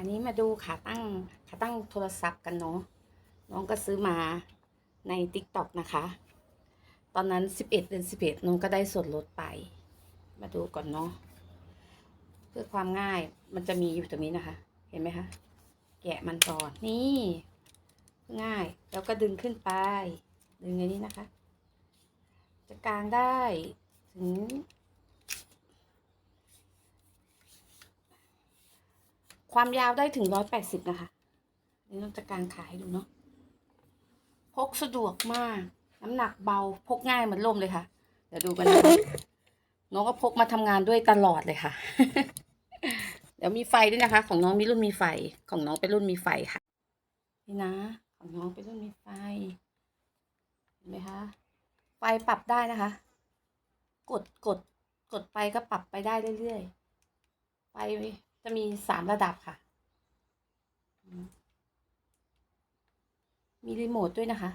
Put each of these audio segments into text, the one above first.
อันนี้มาดูขาตั้งขาตั้งโทรศัพท์กันเนาะน้องก็ซื้อมาใน t ิ k t o k นะคะ ตอนนั้น 11 เดือน 11 น้องก็ได้ส่วนลดไป มาดูก่อนเนาะเพื่อความง่ายมันจะมีอยู่ตรงนี้นะคะ เห็นไหมคะ แกะมันก่อนนี่ง่ายแล้วก็ดึงขึ้นไป ดึงอย่างนี้นะคะ จะกางได้ถึง ความยาวได้ถึงร้อยแปดสิบนะคะนี่เราจะกางขายดูเนาะพกสะดวกมาก น้ำหนักเบาพกง่ายเหมือนล่มเลยค่ะ เดี๋ยวดูกันนะคะน้องก็พกมาทำงานด้วยตลอดเลยค่ะ เดี๋ยวมีไฟด้วยนะคะ ของน้องมีรุ่นมีไฟ ของน้องเป็นรุ่นมีไฟค่ะ นี่นะ ของน้องเป็นรุ่นมีไฟเห็นไหมคะ ไฟปรับได้นะคะ กดกดกดไปก็ปรับไปได้เรื่อยๆ ไฟ จะมีสามระดับค่ะ มีรีโมทด้วยนะคะ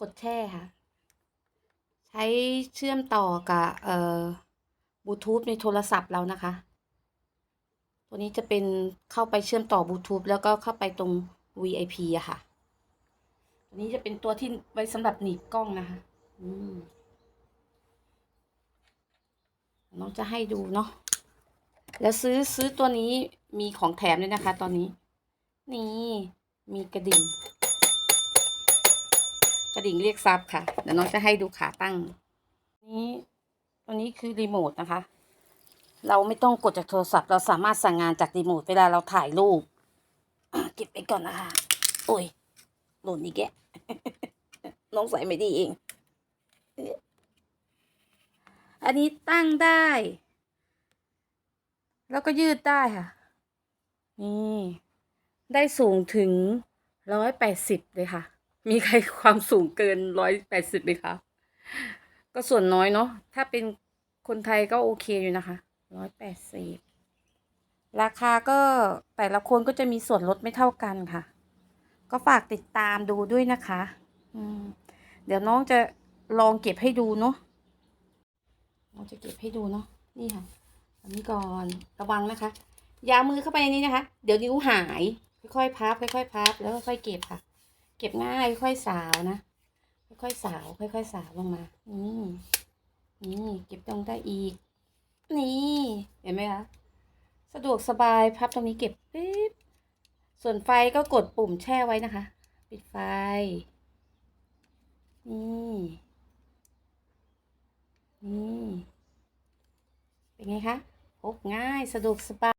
กดแช่ค่ะ ใช้เชื่อมต่อกับเอ่อบลูทูธในโทรศัพท์เรานะคะ ตัวนี้จะเป็นเข้าไปเชื่อมต่อบลูทูธแล้วก็เข้าไปตรง VIP อะค่ะ ตัวนี้จะเป็นตัวที่ไว้สำหรับหนีบกล้องนะคะ อืมน้องจะให้ดูเนาะ แล้วซื้อซื้อตัวนี้มีของแถมด้วยนะคะ ตอนนี้ นี่มีกระดิ่ง กระดิ่งเรียกซับค่ะ เดี๋ยวน้องจะให้ดูขาตั้ง นี้ตัวนี้คือรีโมทนะคะ เราไม่ต้องกดจากโทรศัพท์ เราสามารถสั่งงานจากรีโมทเวลาเราถ่ายรูปเก็บไปก่อนนะคะโอ้ยหล่นอีกแกน้องใส่ไม่ดีเอง อันนี้ตั้งได้ แล้วก็ยืดได้ค่ะ นี่ ได้สูงถึงร้อยแปดสิบเลยค่ะ มีใครความสูงเกินร้อยแปดสิบไหมคะ ก็ส่วนน้อยเนาะ ถ้าเป็นคนไทยก็โอเคอยู่นะคะร้อยแปดสิบราคาก็แต่ละคนก็จะมีส่วนลดไม่เท่ากันค่ะ ก็ฝากติดตามดูด้วยนะคะ อืม เดี๋ยวน้องจะลองเก็บให้ดูเนาะน้องจะเก็บให้ดูเนาะนี่ค่ะ อันนี้ก่อนระวังนะคะยามือเข้าไปในนี้นะคะ เดี๋ยวนิ้วหาย ค่อยๆพับค่อยๆพับแล้วค่อยๆเก็บค่ะ เก็บง่ายค่อยๆสาวนะค่อยๆสาว ค่อยๆสาวลงมานี่นี่เก็บตรงได้อีก นี่เห็นไหมคะสะดวกสบายพับตรงนี้เก็บปิ๊บส่วนไฟก็กดปุ่มแช่ไว้นะคะ ปิดไฟนี่นี่เป็นไงคะ พกง่ายสะดวกสบาย